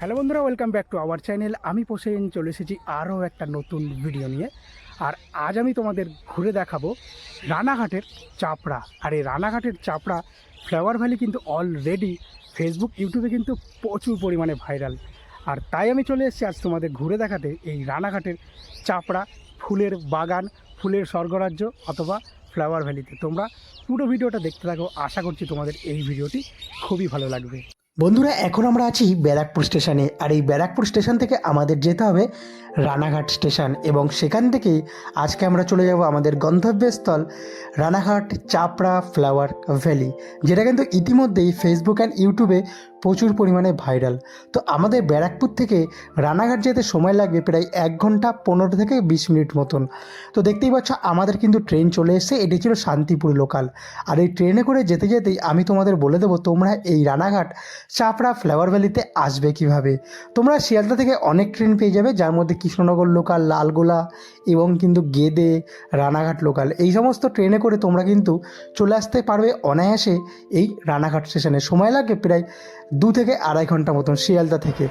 Hello বন্ধুরা welcome back to our channel আমি পোষেন চলে এসেছি আরও একটা নতুন ভিডিও নিয়ে। আর আজ আমি তোমাদের ঘুরে দেখাবো রানাঘাটের চাপড়া। আর এই রানাঘাটের চাপড়া ফ্লাওয়ার ভ্যালি কিন্তু অলরেডি ফেসবুক ইউটিউবে কিন্তু প্রচুর পরিমাণে ভাইরাল আর তাই আমি চলে এসেছি আজ তোমাদের ঘুরে দেখাতে এই রানাঘাটের চাপড়া ফুলের বাগান, ফুলের স্বর্গরাজ্য অথবা ফ্লাওয়ার ভ্যালিতে তোমরা পুরো ভিডিওটা দেখতে থাকো। আশা করছি তোমাদের এই ভিডিওটি খুবই ভালো লাগবে। বন্ধুরা এখন আমরা আছি ব্যারাকপুর স্টেশনে। আর এই ব্যারাকপুর স্টেশন থেকে আমাদের যেতে হবে রানাঘাট স্টেশন এবং সেখান থেকেই আজকে আমরা চলে যাব আমাদের গন্তব্যস্থল রানাঘাট চাপড়া ফ্লাওয়ার ভ্যালি, যেটা কিন্তু ইতিমধ্যেই ফেসবুক অ্যান্ড ইউটিউবে প্রচুর পরিমাণে ভাইরাল তো আমাদের ব্যারাকপুর থেকে রানাঘাট যেতে সময় লাগবে প্রায় এক ঘণ্টা পনেরো থেকে বিশ মিনিট মতন। তো দেখতেই পাচ্ছ, আমাদের কিন্তু ট্রেন চলে এসেছে, এটি ছিল শান্তিপুর লোকাল আর এই ট্রেনে করে যেতে যেতেই আমি তোমাদের বলে দেবো, তোমরা এই রানাঘাট চাপড়া ফ্লাওয়ার ভ্যালিতে আসবে কীভাবে। তোমরা শিয়ালদা থেকে অনেক ট্রেন পেয়ে যাবে, যার মধ্যে কৃষ্ণনগর লোকাল লালগোলা এবং কিন্তু গেদে, রানাঘাট লোকাল এই সমস্ত ট্রেনে করে তোমরা কিন্তু চলে আসতে পারবে অনায়াসে এই রানাঘাট স্টেশনে সময় লাগে প্রায় দু থেকে আড়াই ঘণ্টা মতন শিয়ালদা থেকে।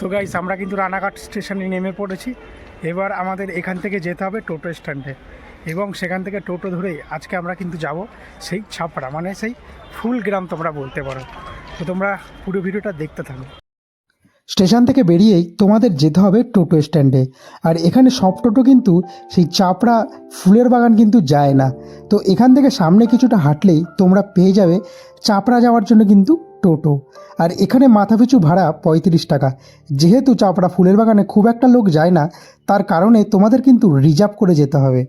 তো গাইস আমরা কিন্তু রানাঘাট স্টেশনে নেমে পড়েছি। এবার আমাদের এখান থেকে যেতে হবে টোটো স্ট্যান্ডে এবং সেখান থেকে টোটো ধরেই আজকে আমরা কিন্তু যাব সেই ছাপড়া মানে সেই ফুল গ্রাম তোমরা বলতে পারো। তো তোমরা পুরো ভিডিওটা দেখতে থাকো। স্টেশন থেকে বেরিয়েই তোমাদের যেতে হবে টোটো স্ট্যান্ডে। আর এখানে সব টোটো কিন্তু সেই চাপড়া ফুলের বাগান কিন্তু যায় না। তো এখান থেকে সামনে কিছুটা হাঁটলেই তোমরা পেয়ে যাবে চাপড়া যাওয়ার জন্য কিন্তু টোটো। আর এখানে মাথাপিছু ভাড়া পঁয়ত্রিশ টাকা। যেহেতু চাপড়া ফুলের বাগানে খুব একটা লোক যায় না তার কারণে তোমাদের কিন্তু রিজার্ভ করে যেতে হবে।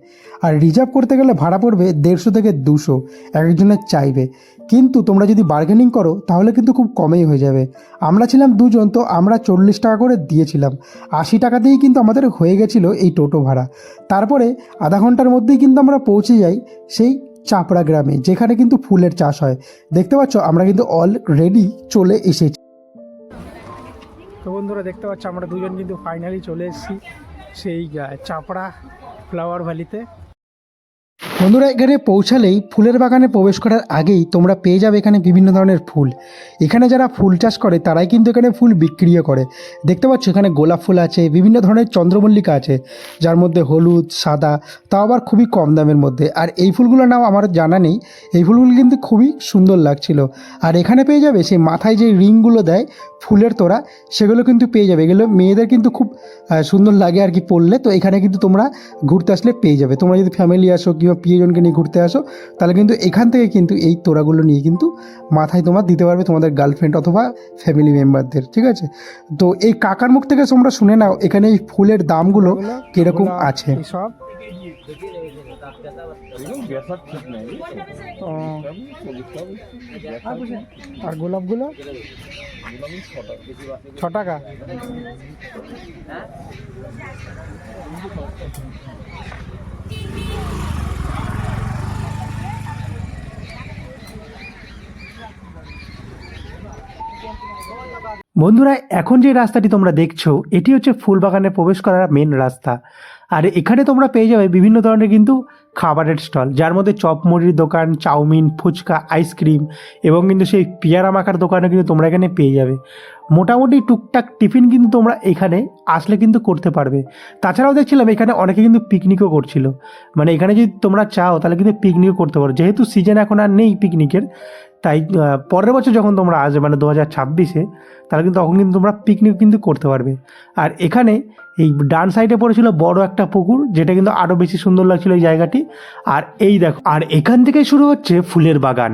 আর রিজার্ভ করতে গেলে ভাড়া পড়বে দেড়শো থেকে দুশো একজনের চাইবে। কিন্তু তোমরা যদি বার্গেনিং করো, তাহলে কিন্তু খুব কমেই হয়ে যাবে। আমরা ছিলাম দুজন, তো আমরা চল্লিশ টাকা করে দিয়েছিলাম। আশি টাকাতেই কিন্তু আমাদের হয়ে গেছিল এই টোটো ভাড়া। তারপরে আধা ঘণ্টার মধ্যেই কিন্তু আমরা পৌঁছে যাই সেই চাপড়া গ্রামে, যেখানে কিন্তু ফুলের চাষ হয়। দেখতে পাচ্ছ, আমরা কিন্তু অলরেডি চলে এসেছি। তো বন্ধুরা, দেখতে পাচ্ছ, আমরা দুজন কিন্তু ফাইনালি চলে এসেছি। সেই চাপড়া ফ্লাওয়ার ভ্যালিতে বন্ধুরা, এখানে পৌঁছালেই ফুলের বাগানে প্রবেশ করার আগেই তোমরা পেয়ে যাবে এখানে বিভিন্ন ধরনের ফুল। এখানে যারা ফুল চাষ করে, তারাই কিন্তু এখানে ফুল বিক্রিও করে। দেখতে পাচ্ছ, এখানে গোলাপ ফুল আছে, বিভিন্ন ধরনের চন্দ্রমল্লিকা আছে, যার মধ্যে হলুদ, সাদা, তাও আবার খুবই কম দামের মধ্যে। আর এই ফুলগুলোর নাম আমার জানা নেই। এই ফুলগুলো কিন্তু খুবই সুন্দর লাগছিল। আর এখানে পেয়ে যাবে সেই মাথায় যে রিংগুলো দেয় ফুলের তোড়া সেগুলো কিন্তু পেয়ে যাবে। এগুলো মেয়েদের কিন্তু খুব সুন্দর লাগে আর কি পড়লে। তো এখানে কিন্তু তোমরা ঘুরতে আসলে পেয়ে যাবে। তোমরা যদি ফ্যামিলি আসো কিংবা প্রিয়জনকে নিয়ে ঘুরতে আসো তাহলে কিন্তু এখান থেকে কিন্তু এই তোড়াগুলো নিয়ে কিন্তু মাথায় তোমার দিতে পারবে তোমাদের গার্লফ্রেন্ড অথবা ফ্যামিলি মেম্বারদের ঠিক আছে? তো এই কাকার মুখ থেকে তোমরা শুনে নাও এখানে এই ফুলের দামগুলো কীরকম আছে। ও, আর গোলাপগুলো? ছ টাকা? বন্ধুরা, এখন যে রাস্তাটি তোমরা দেখছ, এটি হচ্ছে ফুলবাগানে প্রবেশ করার মেন রাস্তা। আর এখানে তোমরা পেয়ে যাবে বিভিন্ন ধরনের কিন্তু খাবারের স্টল, যার মধ্যে চপ মুড়ির দোকান, চাউমিন, ফুচকা, আইসক্রিম এবং কিন্তু সেই পেয়ারা মাখার দোকানও কিন্তু তোমরা এখানে পেয়ে যাবে। মোটামুটি টুকটাক টিফিন কিন্তু তোমরা এখানে আসলে কিন্তু করতে পারবে। তাছাড়াও দেখছিলাম এখানে অনেকে কিন্তু পিকনিকও করছিল। মানে এখানে যদি তোমরা চাও তাহলে কিন্তু পিকনিকও করতে পারো। যেহেতু সিজন এখন আর নেই পিকনিকের তাই পরের বছর যখন তোমরা আসবে মানে দু হাজার ছাব্বিশে, তাহলে কিন্তু তখন কিন্তু তোমরা পিকনিক কিন্তু করতে পারবে। আর এখানে এই ডান সাইডে পড়েছিল বড় একটা পুকুর, যেটা কিন্তু আরও বেশি সুন্দর লাগছিল এই জায়গাটি। আর এই দেখো, আর এখান থেকে শুরু হচ্ছে ফুলের বাগান।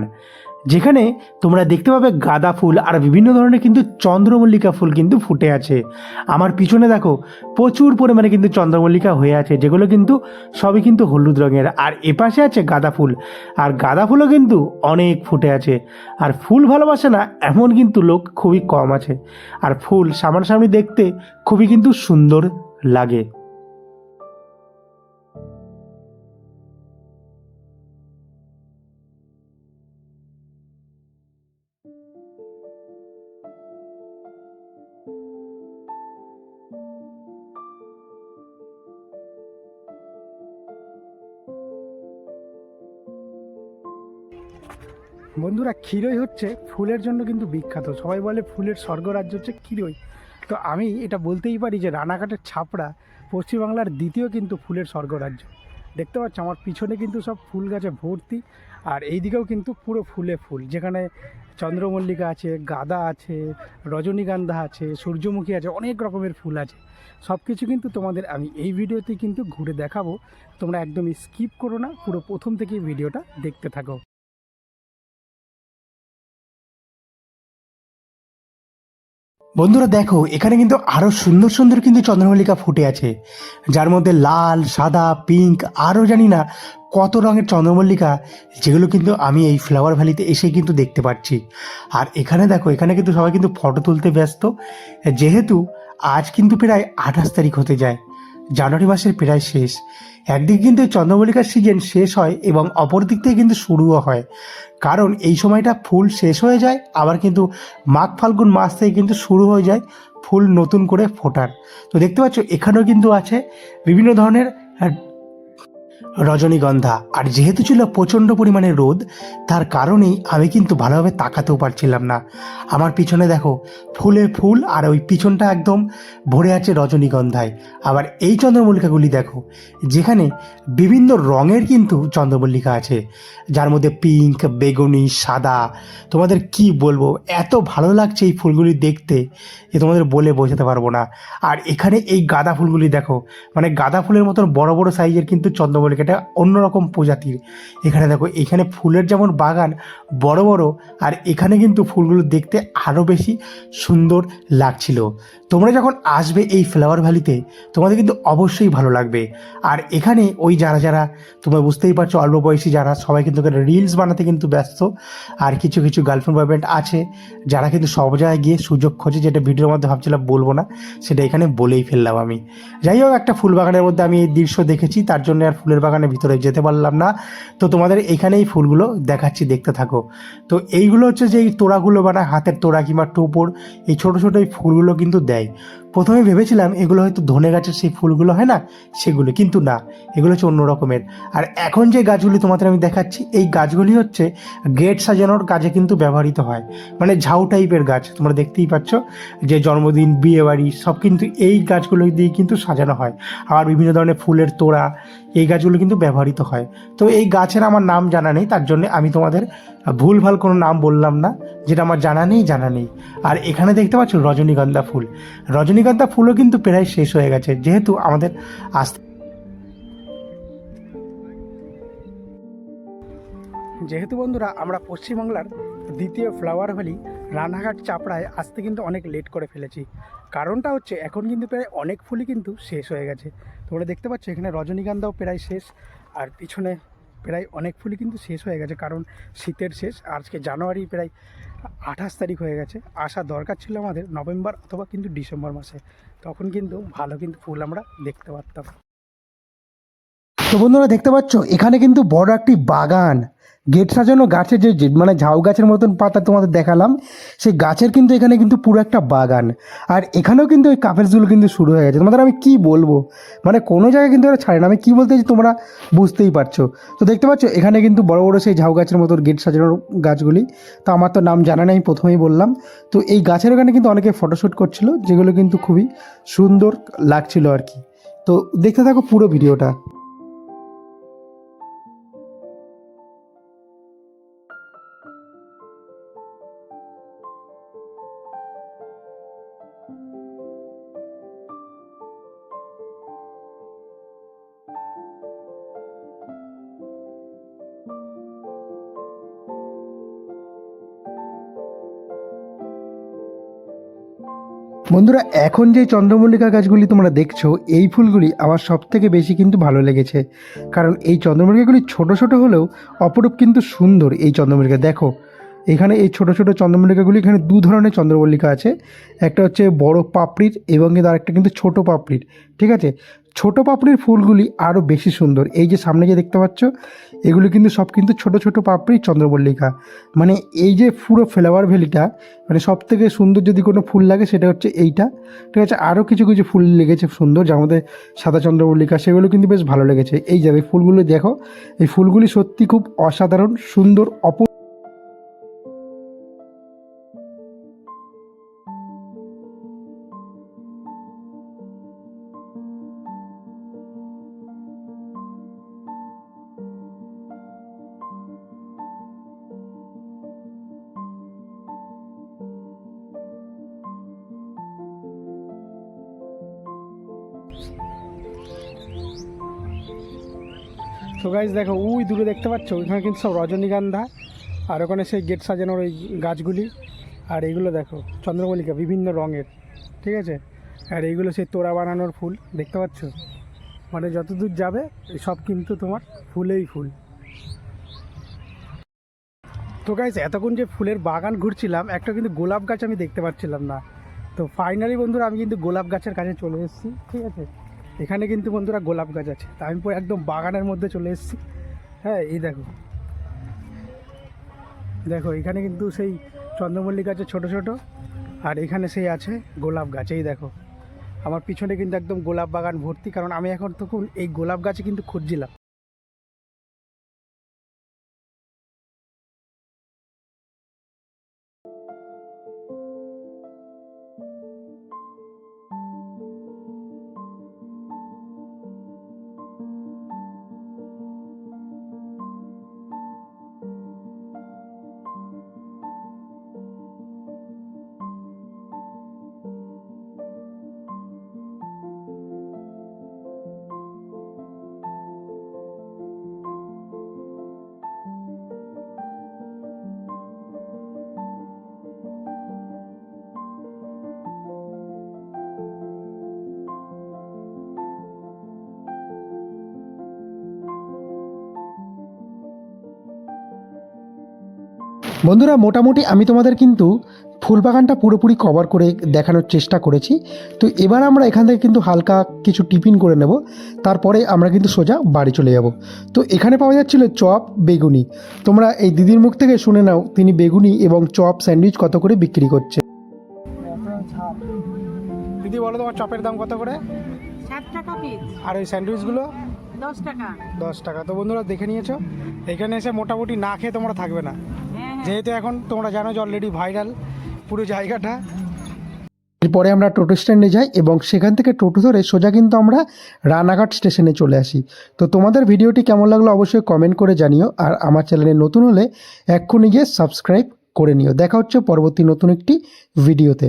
যেখানে তোমরা দেখতে পাবে গাঁদা ফুল আর বিভিন্ন ধরনের কিন্তু চন্দ্রমল্লিকা ফুল কিন্তু ফুটে আছে। আমার পিছনে দেখো, প্রচুর পরিমাণে কিন্তু চন্দ্রমল্লিকা হয়ে আছে, যেগুলো কিন্তু সবই কিন্তু হলুদ রঙের। আর এপাশে আছে গাঁদা ফুল। আর গাঁদা ফুলও কিন্তু অনেক ফুটে আছে। আর ফুল ভালোবাসে না, এমন কিন্তু লোক খুবই কম আছে। আর ফুল সামনাসামনি দেখতে খুবই কিন্তু সুন্দর লাগে। বন্ধুরা ক্ষীরই হচ্ছে ফুলের জন্য কিন্তু বিখ্যাত। সবাই বলে ফুলের স্বর্গরাজ্য হচ্ছে ক্ষীরই। তো আমি এটা বলতেই পারি যে রানাঘাটের ছাপড়া পশ্চিমবাংলার দ্বিতীয় কিন্তু ফুলের স্বর্গরাজ্য। দেখতে পাচ্ছ আমার পিছনে কিন্তু সব ফুল গাছে ভর্তি আর এই দিকেও কিন্তু পুরো ফুলে ফুল। যেখানে চন্দ্রমল্লিকা আছে, গাঁদা আছে, রজনীগন্ধা আছে, সূর্যমুখী আছে, অনেক রকমের ফুল আছে। সব কিছু কিন্তু তোমাদের আমি এই ভিডিওতে কিন্তু ঘুরে দেখাবো। তোমরা একদমই স্কিপ করো না, পুরো প্রথম থেকেই ভিডিওটা দেখতে থাকো। বন্ধুরা দেখো, এখানে কিন্তু আরও সুন্দর সুন্দর কিন্তু চন্দ্রমল্লিকা ফুটে আছে। যার মধ্যে লাল, সাদা পিঙ্ক আরও জানি না কত রঙের চন্দ্রমল্লিকা, যেগুলো কিন্তু আমি এই ফ্লাওয়ার ভ্যালিতে এসে কিন্তু দেখতে পাচ্ছি। আর এখানে দেখো, এখানে কিন্তু সবাই কিন্তু ফটো তুলতে ব্যস্ত। যেহেতু আজ কিন্তু প্রায় আঠাশ তারিখ হতে যায় জানুয়ারি মাসের প্রায় শেষ। একদিক কিন্তু চন্দ্রমল্লিকার সিজন শেষ হয় এবং অপরদিক থেকে কিন্তু শুরুও হয়। কারণ এই সময়টা ফুল শেষ হয়ে যায়, আবার কিন্তু মাঘ ফাল্গুন মাস থেকে কিন্তু শুরু হয়ে যায় ফুল নতুন করে ফোটার। তো দেখতে পাচ্ছ, এখানেও কিন্তু আছে বিভিন্ন ধরনের রজনীগন্ধা। আর যেহেতু ছিল প্রচণ্ড পরিমাণে রোদ, তার কারণেই আমি কিন্তু ভালোভাবে তাকাতেও পারছিলাম না। আমার পিছনে দেখো ফুলে ফুল আর ওই পিছনটা একদম ভরে আছে রজনীগন্ধায়। আবার এই চন্দ্রমল্লিকাগুলি দেখো, যেখানে বিভিন্ন রঙের কিন্তু চন্দ্রমল্লিকা আছে। যার মধ্যে পিঙ্ক বেগুনি, সাদা। তোমাদের কি বলব, এত ভালো লাগছে এই ফুলগুলি দেখতে যে তোমাদের বলে বোঝাতে পারব না। আর এখানে এই গাঁদা ফুলগুলি দেখো মানে গাঁদা ফুলের মতন বড় বড় সাইজের কিন্তু চন্দ্রমল্লিকাটা অন্যরকম প্রজাতির। এখানে দেখো, এখানে ফুলের যেমন বাগান বড় বড়, আর এখানে কিন্তু ফুলগুলো দেখতে আরও বেশি সুন্দর লাগছিল। তোমরা যখন আসবে এই ফ্লাওয়ার ভ্যালিতে তোমাদের কিন্তু অবশ্যই ভালো লাগবে। আর এখানে ওই যারা যারা, তোমরা বুঝতেই পারছ অল্প বয়সী যারা, সবাই কিন্তু রিলস বানাতে কিন্তু ব্যস্ত। আর কিছু কিছু গার্লফ্রেন্ড বয়ফ্রেন্ড আছে, যারা কিন্তু সব জায়গায় গিয়ে সুযোগ খোঁজে, যেটা ভিডিওর মধ্যে ভাবছিলাম বলব না, সেটা এখানে বলেই ফেললাম আমি। যাই হোক, একটা ফুল বাগানের মধ্যে আমি এই দৃশ্য দেখেছি, তার জন্য আর ফুলের বাগানের ভিতরে যেতে পারলাম না। তো তোমাদের এখানেই ফুলগুলো দেখাচ্ছি, দেখতে থাকো। তো এইগুলো হচ্ছে যে এই তোড়াগুলো বানায় হাতের তোড়া কিংবা টোপর, এই ছোটো ছোটো এই ফুলগুলো কিন্তু দেয়। প্রথমে ভেবেছিলাম এগুলো হয়তো ধনে গাছের সেই ফুলগুলো হয় না? সেগুলো, কিন্তু না, এগুলো হচ্ছে অন্য রকমের। আর এখন যে গাছগুলি তোমাদের আমি দেখাচ্ছি, এই গাছগুলি হচ্ছে গেট সাজানোর কাজে কিন্তু ব্যবহৃত হয়। মানে ঝাউ টাইপের গাছ, তোমরা দেখতেই পাচ্ছ যে জন্মদিন বিয়ে বাড়ি সব কিন্তু এই গাছগুলো দিয়ে কিন্তু সাজানো হয়। আবার বিভিন্ন ধরনের ফুলের তোড়া, এই গাছগুলো কিন্তু ব্যবহৃত হয়। তো এই গাছের আমার নাম জানা নেই, তার জন্য আমি তোমাদের ভুলভাল কোনো নাম বললাম না, যেটা আমার জানা নেই জানা নেই। আর এখানে দেখতে পাচ্ছ রজনীগন্ধা ফুল। রজনীগন্ধা ফুলও কিন্তু প্রায় শেষ হয়ে গেছে, যেহেতু আমাদের আসতে যেহেতু বন্ধুরা আমরা পশ্চিমবাংলার দ্বিতীয় ফ্লাওয়ার ভ্যালি রানাঘাট চাপড়ায় আসতে কিন্তু অনেক লেট করে ফেলেছি। কারণটা হচ্ছে এখন কিন্তু প্রায় অনেক ফুলই কিন্তু শেষ হয়ে গেছে। তোমরা দেখতে পাচ্ছ এখানে রজনীগন্ধাও প্রায় শেষ, আর পিছনে প্রায় অনেক ফুলই কিন্তু শেষ হয়ে গেছে, কারণ শীতের শেষ, আজকে জানুয়ারি প্রায় আঠাশ তারিখ হয়ে গেছে। আসা দরকার ছিল আমাদের নভেম্বর অথবা কিন্তু ডিসেম্বর মাসে। তখন কিন্তু ভালো কিন্তু ফুল আমরা দেখতে পারতাম। তো বন্ধুরা দেখতে পাচ্ছ, এখানে কিন্তু বড় একটি বাগান। গেট সাজানো গাছের যে মানে ঝাউ গাছের মতন পাতা তোমাদের দেখালাম, সেই গাছের কিন্তু এখানে কিন্তু পুরো একটা বাগান। আর এখানেও কিন্তু ওই কাপেলসগুলো কিন্তু শুরু হয়ে গেছে। তোমাদের আমি কি বলব? মানে কোনো জায়গায় কিন্তু ওরা ছাড়ে না। আমি কি বলতে চাইছি তোমরা বুঝতেই পারছ। তো দেখতে পাচ্ছ, এখানে কিন্তু বড় বড় সেই ঝাউ গাছের মতো গেট সাজানোর গাছগুলি। তো আমার তো নাম জানা নেই, প্রথমেই বললাম। তো এই গাছের ওখানে কিন্তু অনেকে ফটোশ্যুট করছিল, যেগুলো কিন্তু খুবই সুন্দর লাগছিল আর কি। তো দেখতে থাকো পুরো ভিডিওটা। বন্ধুরা, এখন যে চন্দ্রমল্লিকা গাছগুলি তোমরা দেখছ, এই ফুলগুলি আমার সব থেকে বেশি কিন্তু ভালো লেগেছে। কারণ এই চন্দ্রমল্লিকাগুলি ছোট ছোট হলেও অপরূপ কিন্তু সুন্দর এই চন্দ্রমল্লিকা। দেখো, এখানে এই ছোট ছোট চন্দ্রমল্লিকাগুলি, এখানে দু ধরনের চন্দ্রমল্লিকা আছে। একটা হচ্ছে বড় পাপড়ির এবং কিন্তু আরেকটা কিন্তু ছোট পাপড়ির, ঠিক আছে? ছোট পাপড়ির ফুলগুলি আরও বেশি সুন্দর। এই যে সামনে যে দেখতে পাচ্ছ, এগুলি কিন্তু সব কিন্তু ছোট ছোট পাপড়ি চন্দ্রমল্লিকা। মানে এই যে পুরো ফ্লাওয়ার ভ্যালিটা মানে সব থেকে সুন্দর যদি কোনো ফুল লাগে সেটা হচ্ছে এইটা। ঠিক আছে? আরও কিছু কিছু ফুল লেগেছে সুন্দর, যার মধ্যে সাদা চন্দ্রমল্লিকা, সেগুলো কিন্তু বেশ ভালো লেগেছে। এই যাবে ফুলগুলো দেখো, এই ফুলগুলি সত্যি খুব অসাধারণ, সুন্দর অপ তো গাইজ দেখো ওই দূরে দেখতে পাচ্ছ? ওইখানে কিন্তু সব রজনীগন্ধা, আর ওখানে সেই গেট সাজানোর ওই গাছগুলি, আর এইগুলো দেখো, চন্দ্রমল্লিকা, বিভিন্ন রঙের, ঠিক আছে? আর এইগুলো সেই তোড়া বানানোর ফুল, দেখতে পাচ্ছ? মানে যতদূর যাবে, সব কিন্তু তোমার ফুলেই ফুল। তো গাইজ এতক্ষণ যে ফুলের বাগান ঘুরছিলাম, একটা কিন্তু গোলাপ গাছ আমি দেখতে পাচ্ছিলাম না। তো ফাইনালি বন্ধুরা, আমি কিন্তু গোলাপ গাছের কাছে চলে এসেছি, ঠিক আছে? এখানে কিন্তু বন্ধুরা গোলাপ গাছ আছে। তা আমি পুরো একদম বাগানের মধ্যে চলে এসেছি। হ্যাঁ এই দেখো। দেখো, এখানে কিন্তু সেই চন্দ্রমল্লিক আছে ছোট ছোট। আর এখানে সেই আছে গোলাপ গাছ। এই দেখো। আমার পিছনে কিন্তু একদম গোলাপ বাগান ভর্তি। কারণ আমি এখন তখন এই গোলাপ গাছে কিন্তু খুঁজছিলাম। বন্ধুরা মোটামুটি আমি তোমাদের কিন্তু ফুলবাগানটা পুরোপুরি কভার করে দেখানোর চেষ্টা করেছি। তো এবার আমরা এখান থেকে কিন্তু হালকা কিছু টিফিন করে নেব। তারপরে আমরা কিন্তু সোজা বাড়ি চলে যাব। তো এখানে পাওয়া যাচ্ছিল চপ বেগুনি। তোমরা এই দিদির মুখ থেকে শুনে নাও তিনি বেগুনি এবং চপ স্যান্ডউইচ কত করে বিক্রি করছে। দিদি বলো তোমার চপের দাম কত করে? টাকা আর ওই স্যান্ডউইচগুলো? দশ টাকা। দশ টাকা। তো বন্ধুরা দেখে নিয়েছো। এখানে এসে মোটামুটি না খেয়ে তোমরা থাকবে না। যেহেতু এখন তোমরা জানো যে অলরেডি ভাইরাল পুরো জায়গাটা। এরপরে আমরা টোটো স্ট্যান্ডে যাই এবং সেখান থেকে টোটো ধরে সোজা কিন্তু আমরা রানাঘাট স্টেশনে চলে আসি। তো তোমাদের ভিডিওটি কেমন লাগল অবশ্যই কমেন্ট করে জানিও আর আমার চ্যানেলে নতুন হলে এক্ষুনি গিয়ে সাবস্ক্রাইব করে নিও। দেখা হচ্ছে পরবর্তী নতুন একটি ভিডিওতে।